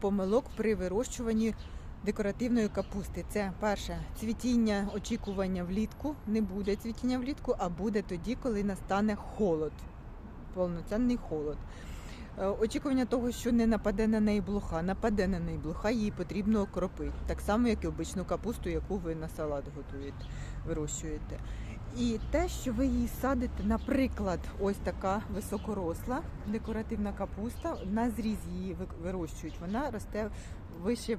Помилок при вирощуванні декоративної капусти. Це перше цвітіння, очікування влітку. Не буде цвітіння влітку, а буде тоді, коли настане холод, повноцінний холод. Е, Очікування того, що не нападе на неї блоха. Нападе на неї блоха, її потрібно окропити. Так само, як і обичну капусту, яку ви на салат готуєте, вирощуєте. І те, що ви її садите, наприклад, ось така високоросла декоративна капуста, на зріз її ви- вирощують. Вона росте вище,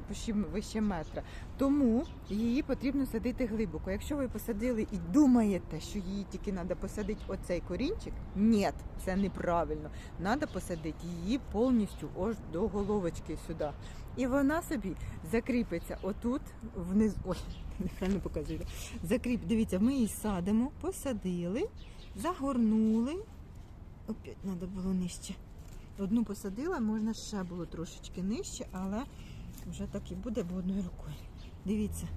вище, метра. Тому її потрібно садити глибоко. Якщо ви посадили і думаєте, що її тільки треба посадити оцей корінчик, ні, це неправильно. Треба посадити її повністю ось до головочки сюди. І вона собі закріпиться отут, внизу. Ой, неправильно показую. Закріп, дивіться, ми її садимо, посадили, загорнули. Опять треба було нижче. Одну посадила, можна ще було трошечки нижче, але вже так і буде, бо одною рукою. Дивіться.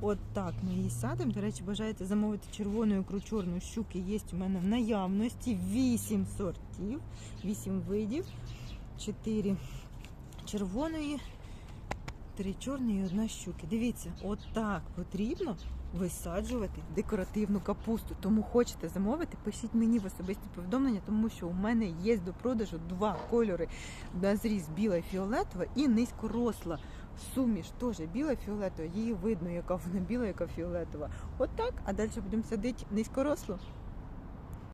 От так ми її садимо. До речі, бажаєте замовити червону ікру чорну щуки. Є у мене в наявності 8 сортів, 8 видів, 4 червоної, 3 чорної і одна щуки. Дивіться, от так потрібно висаджувати декоративну капусту. Тому хочете замовити, пишіть мені в особисті повідомлення, тому що у мене є до продажу два кольори на зріз біла і фіолетова і низькоросла. Суміш теж біла і фіолетова. Її видно, яка вона біла, яка фіолетова. От так, а далі будемо садити низькорослу.